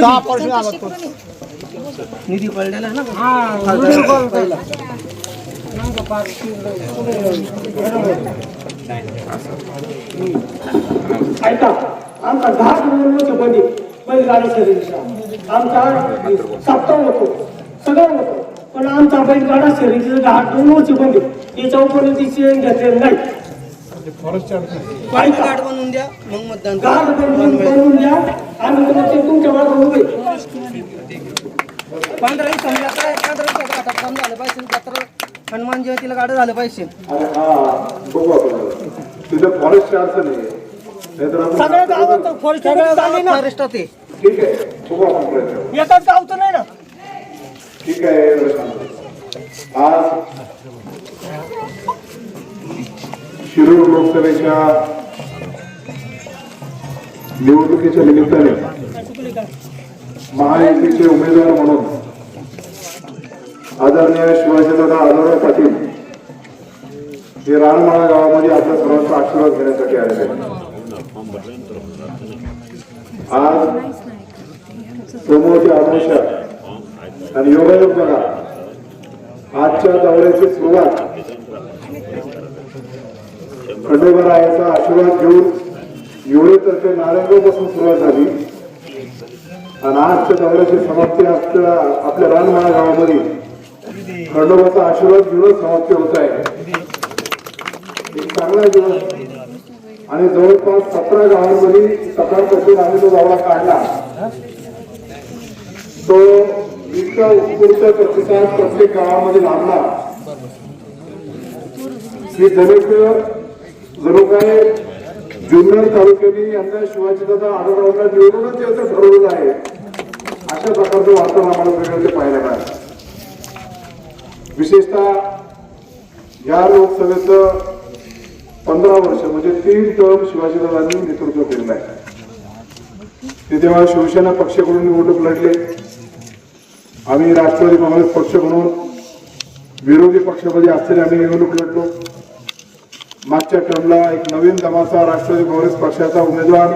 दहा पर्सेंट आलं तो. निधी पडलेला ना? ऐका आमचा दहा किलोमीटर बंदी बैलगाडी शर्यतीचा आमचा सप्ताह होतो सगळं होतं. पण आमचा बैलगाडा शर्यतीचा दहा वर्ष बंदी याच्या उपनंती चेन घेतलेलं नाही. पाणी कार्ड बनवून द्या मग मतदान पंधरा दिवसांनी काय पंधरा झालं पाहिजे जत्रा हनुमान जयंतीला गाडं झालं पाहिजे. हा सगळ्या गावात फॉरेस्ट फॉरेस्टात आहे. ठीक आहे एकाच गावचं नाही ना. ठीक आहे. आज शिरूर लोकसभेच्या निवडणुकीच्या निमित्ताने महायुतीचे उमेदवार म्हणून आदरणीय शिवाजीदादा आढळराव पाटील हे रानमाळा गावामध्ये आपल्या सर्वांचा आशीर्वाद घेण्यासाठी आलेले आज समोरच्या आमोशा आणि योगायोग बघा. आजच्या दौऱ्याची सुरुवात खंडोबरायाचा आशीर्वाद घेऊन युवळेतर्फे नारायणगावपासून सुरुवात झाली. आणि आजच्या दौऱ्याची समाप्ती आपल्या आपल्या रानमाळा गावामध्ये खंडोबाचा आशीर्वाद घेऊनच समाप्ती होत आहे. एक चांगला दिवस. आणि जवळपास सतरा गावांमध्ये सकाळपासून आम्ही तो दौरा काढला. तो इतका उत्स्फूर्त प्रतिसाद प्रत्येक गावामध्ये लाभला. की जणू जणू काय जुन्नर तालुक्याने यंदा शिवाजीदादा आढळरावला निवडूनच याचं ठरवलं आहे. अशा प्रकारचं वातावरण आम्हाला सगळ्यांचे पाहायला मिळालं. विशेषतः या लोकसभेचं पंधरा वर्ष म्हणजे तीन टर्म शिवाजीदादांनी नेतृत्व केलेलं आहे. ते तेव्हा शिवसेना पक्षाकडून निवडणूक लढले. आम्ही राष्ट्रवादी काँग्रेस पक्ष म्हणून विरोधी पक्षामध्ये असलेले आम्ही निवडणूक लढलो. मागच्या टर्मला एक नवीन तमासा राष्ट्रवादी काँग्रेस पक्षाचा उमेदवार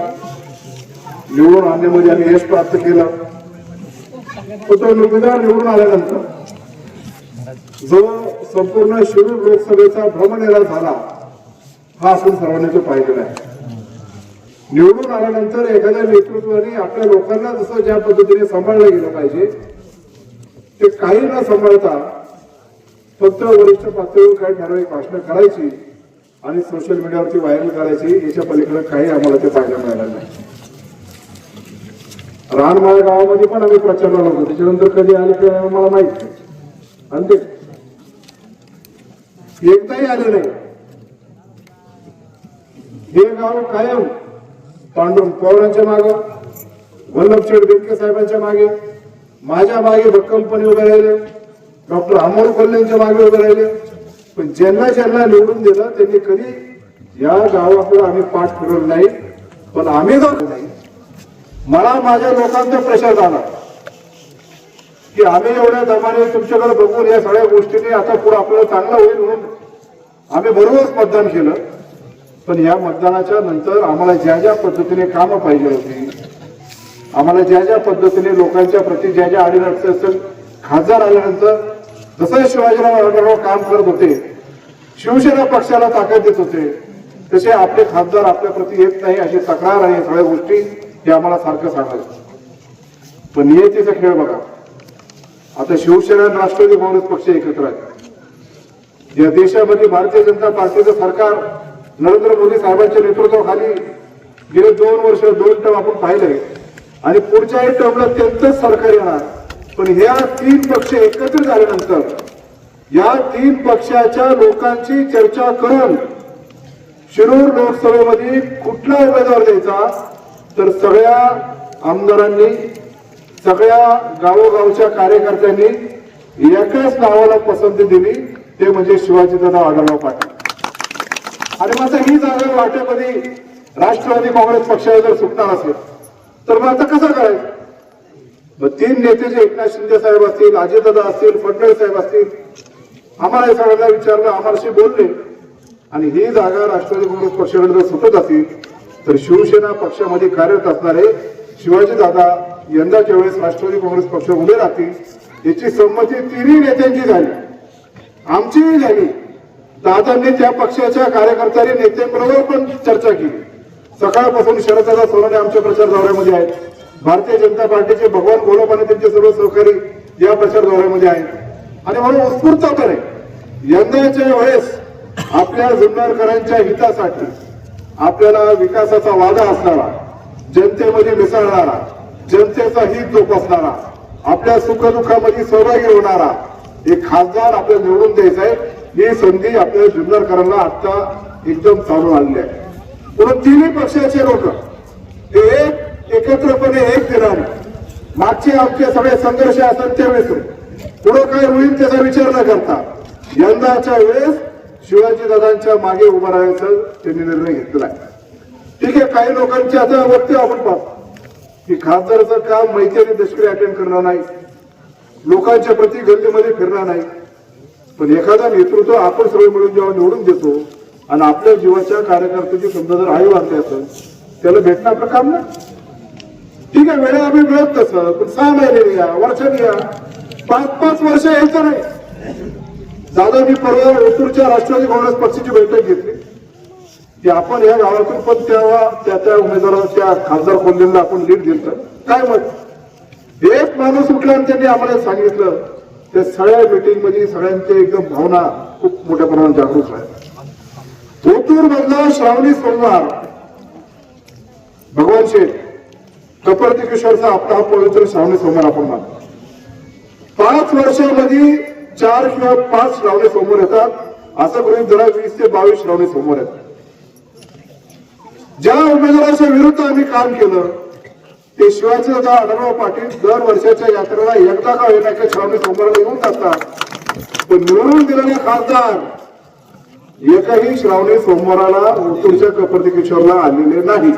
निवडून आणण्यामध्ये आम्ही यश प्राप्त केलं. तो उमेदवार निवडून आल्यानंतर जो संपूर्ण शिरूर लोकसभेचा भ्रमनिराश झाला हा आपण सर्वांनी तो पाहिलेला आहे. निवडून आल्यानंतर एखाद्या नेतृत्वाने आपल्या लोकांना जसं ज्या पद्धतीने सांभाळलं गेलं पाहिजे ते काही न सांभाळता फक्त वरिष्ठ पातळीवर काही ठराविक भाषणं करायची आणि सोशल मीडियावरती व्हायरल करायची याच्या पलीकडे काही आम्हाला ते पाहायला मिळालं नाही. रानमाळ गावामध्ये पण आम्ही प्रचारला होतो. त्याच्यानंतर कधी आले ते आम्हाला माहीत आणि ते एकदाही आले नाही. हे गाव कायम पांडुरंग पवारांच्या मागे वल्लभशेठ बेटके साहेबांच्या मागे माझ्या मागे भक्कमपणे उभे राहिले डॉक्टर अमोल कोल्हेंच्या मागे उभे राहिले पण ज्यांना ज्यांना निवडून दिलं त्यांनी कधी या गावाकडे आम्ही पाठ फिरवलं नाही पण आम्ही जाऊ नाही मला माझ्या लोकांचा प्रेशर झाला की आम्ही एवढ्या दमाने तुमच्याकडे बघून या सगळ्या गोष्टीने आता पुढे आपल्याला चांगलं होईल म्हणून आम्ही बरोबरच मतदान केलं. पण या मतदानाच्या नंतर आम्हाला ज्या ज्या पद्धतीने कामं पाहिजे होती आम्हाला ज्या ज्या पद्धतीने लोकांच्या प्रति ज्या ज्या अडीअडचण खासदार आल्यानंतर जसं शिवाजीराव आढळराव काम करत होते शिवसेना पक्षाला ताकद देत होते तसे आपले खासदार आपल्या प्रती येत नाही अशी तक्रार आहे सगळ्या गोष्टी हे आम्हाला सारखं सांगायचं. पण नियतीचा खेळ बघा. आता शिवसेना आणि राष्ट्रवादी काँग्रेस पक्ष एकत्र आहेत. या देशामध्ये भारतीय जनता पार्टीचं सरकार नरेंद्र मोदी साहेबांच्या नेतृत्वाखाली गेले दोन वर्ष दोन टर्म आपण पाहिले आणि पुढच्याही टर्मला त्यांचंच सरकार येणार. पण ह्या तीन पक्ष एकत्र झाल्यानंतर या तीन पक्षाच्या लोकांची चर्चा करून शिरूर लोकसभेमध्ये कुठला उमेदवार द्यायचा तर सगळ्या आमदारांनी सगळ्या गावोगावच्या कार्यकर्त्यांनी एकाच नावाला पसंती दिली ते म्हणजे शिवाजीदादा आढळराव पाटील. आणि माझा ही जागा वाट्यामध्ये राष्ट्रवादी काँग्रेस पक्षाला जर सुटणार असेल तर मग आता कसं करायचं? मग तीन नेते जे एकनाथ शिंदे साहेब असतील अजितदादा असतील फडणवीस साहेब असतील आम्हाला या सगळ्यांना विचारलं आम्हालाशी बोलले. आणि ही जागा राष्ट्रवादी काँग्रेस पक्षाकडे जर सुटत असेल तर शिवसेना पक्षामध्ये कार्यरत असणारे शिवाजी दादा यंदाच्या वेळेस राष्ट्रवादी काँग्रेस पक्ष उभे राहतील याची संमती तिन्ही नेत्यांची झाली. आमचीही झाली. दादांनी त्या पक्षाच्या कार्यकर्त्यांनी नेत्यांबरोबर पण चर्चा केली. सकाळपासून शरददादा सोनाने आमच्या प्रचार दौऱ्यामध्ये आहेत. भारतीय जनता पार्टीचे भगवान गोलप आणि त्यांचे सर्व सहकारी या प्रचार दौऱ्यामध्ये आहेत. आणि म्हणून उत्स्फूर्तपणे यंदाच्या वेळेस आपल्या जुन्नरकरांच्या हितासाठी आपल्याला विकासाचा वादा असणारा जनतेमध्ये मिसळणारा जनतेचा हित जोपासणारा आपल्या सुखदुःखामध्ये सहभागी होणारा एक खासदार आपल्याला निवडून द्यायचा आहे. ही संधी आपल्या जुन्नरकरांना आता एकदम चालू आलेली आहे. म्हणून तिन्ही पक्षाचे लोक ते एक एकत्रपणे एक दिनाने मागचे आमचे सगळे संघर्ष असतात ते पुढं काय होईल त्याचा विचार न करता यंदाच्या वेळेस शिवाजी दादांच्या मागे उभं राहायचं त्यांनी निर्णय घेतला. आहे ठीक आहे काही लोकांची आता वक्तव्य आपण पाहतो की खासदाराचं काम मैत्रिणी दशकरी अटेंड करणार नाही. लोकांच्या प्रति गल्लीमध्ये फिरणार नाही. पण एखादा नेतृत्व आपण सगळे मिळून जेव्हा निवडून देतो आणि आपल्या जीवाच्या कार्यकर्त्याची समजा जर आई वाटते असेल त्याला भेटणं आपलं काम नाही. ठीक आहे वेळा आम्ही मिळत तसं पण सहा महिने या वर्षाने या. पाच पाच वर्ष यायचं नाही. दादा मी परवा ओतूरच्या राष्ट्रवादी काँग्रेस पक्षाची बैठक घेतली. की आपण या गावातून पण तेव्हा त्या त्या उमेदवाराला त्या खासदार कोल्हेला आपण लीड दिलं. काय मत? एक माणूस उठला आणि त्यांनी आम्हाला सांगितलं त्या सगळ्या मिटिंगमध्ये सगळ्यांच्या एकदम भावना खूप मोठ्या प्रमाणात जागरूक आहेत ओतूर मधला श्रावणी सोमवार भगवान शेठ कपर्तिकेश्वरचा आपला हा पवित्र श्रावणी सोमवार आपण मानतो. पाच वर्षामध्ये चार किंवा पाच श्रावणी समोर येतात. असं करून जरा वीस ते बावीस श्रावणी समोर येतात. ज्या उमेदवाराच्या विरुद्ध आम्ही काम केलं ते शिवाजी दादा आढळराव पाटील दर वर्षाच्या यात्रेला एकदा का होईना एका श्रावणी सोमवाराला येऊन जातात. पण निवडून दिलेले खासदार एकही श्रावणी सोमवाराला मृत्यूच्या कपर्तिकेश्वरला आलेले नाही.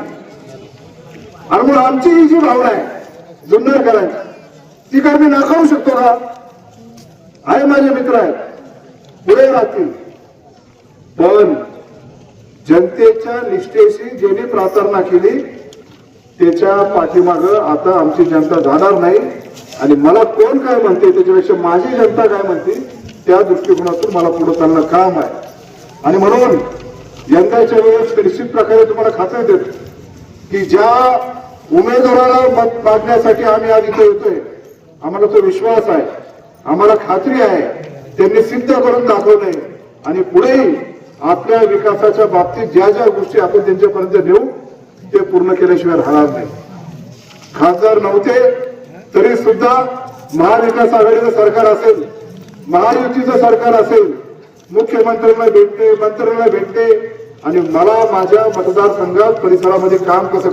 आणि म्हणून आमची ही जी भावना आहे जुन्नर करायची ती काय मी नाकारू शकतो का? आहे माझे मित्र आहेत. पुढे राहतील. पण जनतेच्या निष्ठेशी ज्यांनी प्रार्थना केली त्याच्या पाठीमाग आता आमची जनता जाणार नाही. आणि मला कोण काय म्हणते त्याच्यापेक्षा माझी जनता काय म्हणते त्या दृष्टिकोनातून मला पुढे चालणं काम आहे. आणि म्हणून यंदाच्या वेळेस निश्चित प्रकारे तुम्हाला खात्री देतो. की ज्या उमेदवाराला मत मागण्यासाठी आम्ही आज इथे येतोय आम्हाला तो विश्वास आहे आम्हाला खात्री आहे त्यांनी सिद्ध करून दाखवलंय. आणि पुढेही आपल्या विकासाच्या बाबतीत ज्या ज्या गोष्टी आपण त्यांच्यापर्यंत नेऊ ते पूर्ण केल्याशिवाय राहणार नाही. खासदार नव्हते तरी सुद्धा महाविकास आघाडीचं सरकार असेल महायुतीचं सरकार असेल मुख्यमंत्र्यांना भेटते मंत्र्यांना भेटते आणि मला माझ्या मतदारसंघात परिसरामध्ये काम कसं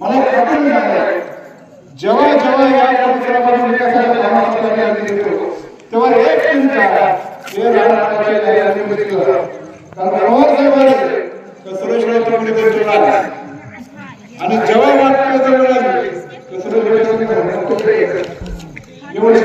मला जेव्हा जेव्हा या परिसरामध्ये तेव्हा एक आले, आणि जेव्हा वाटतं जवळ आले. तर एवढं